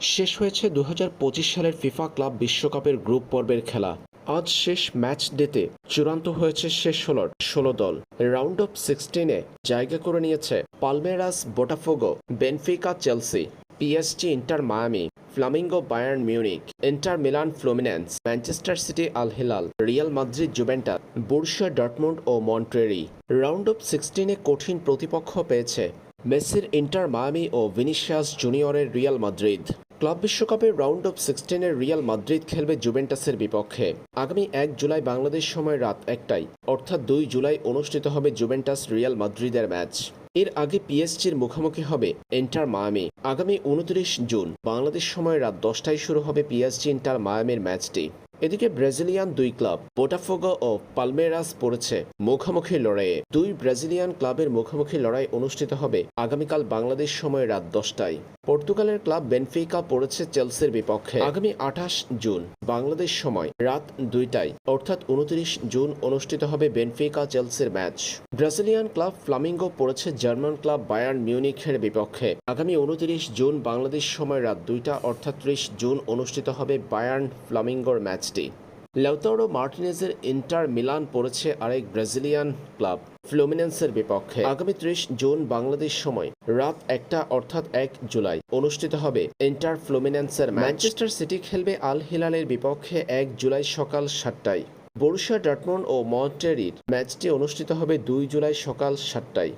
শেষ হয়েছে দু হাজার পঁচিশ সালের ফিফা ক্লাব বিশ্বকাপের গ্রুপ পর্বের খেলা। আজ শেষ ম্যাচ ডেতে চূড়ান্ত হয়েছে শেষ ষোলোর ষোলো দল। রাউন্ড অফ সিক্সটিনে জায়গা করে নিয়েছে Palmeiras, Botafogo, Benfica, Chelsea, PSG, Inter Miami, Flamengo, Bayern Munich, Inter Milan, Fluminense, Manchester City, Al Hilal, Real Madrid Juventus Borussia Dortmund O Monterrey round of সিক্সটিনে কঠিন প্রতিপক্ষ পেয়েছে মেসির ইন্টার মায়ামি ও ভিনিসিয়াস জুনিয়রের রিয়াল মাদ্রিদ। ক্লাব বিশ্বকাপের round of সিক্সটিনের Real Madrid খেলবে জুভেন্টাসের বিপক্ষে। আগামী এক জুলাই বাংলাদেশ সময় রাত একটাই অর্থাৎ দুই জুলাই অনুষ্ঠিত হবে জুভেন্টাস রিয়াল মাদ্রিদের ম্যাচ। এর আগে পিএসজির মুখোমুখি হবে এন্টার মায়ামি। আগামী উনত্রিশ জুন, বাংলাদেশ সময় রাত দশটায় শুরু হবে পিএসজি ইন্টার মায়ামির ম্যাচটি। এদিকে ব্রাজিলিয়ান দুই ক্লাব, বোটাফোগো ও পালমেরাস পড়েছে মুখোমুখি লড়াইয়ে। দুই ব্রাজিলিয়ান ক্লাবের মুখোমুখি লড়াই অনুষ্ঠিত হবে আগামীকাল বাংলাদেশ সময় রাত দশটায়। পর্তুগালের ক্লাব বেনফিকা পড়েছে চেলসির বিপক্ষে। আগামী আঠাশ জুন, বাংলাদেশ সময় রাত দুইটায়, অর্থাৎ উনত্রিশ জুন অনুষ্ঠিত হবে বেনফিকা চেলসির ম্যাচ। ব্রাজিলিয়ান ক্লাব ফ্লামিঙ্গো পড়েছে জার্মান ক্লাব বায়ার্ন মিউনিখের বিপক্ষে। আগামী উনত্রিশ জুন, বাংলাদেশ সময় রাত দুইটা, অর্থাৎ ত্রিশ জুন অনুষ্ঠিত হবে বায়ার্ন ফ্লামিঙ্গোর ম্যাচটি লেউতারো মার্টিনেজের ইন্টার মিলান পড়েছে আরেক ব্রাজিলিয়ান ক্লাব ফ্লুমিনেন্সের বিপক্ষে। আগামী ত্রিশ জুন বাংলাদেশ সময়, রাত একটা অর্থাৎ এক জুলাই, অনুষ্ঠিত হবে ইন্টার ফ্লুমিনেন্সের ম্যানচেস্টার সিটি খেলবে আল হিলালের বিপক্ষে এক জুলাই সকাল সাতটায়। বরুশিয়া ডটমন্ড ও মন্টেরির ম্যাচটি অনুষ্ঠিত হবে দুই জুলাই সকাল সাতটায়।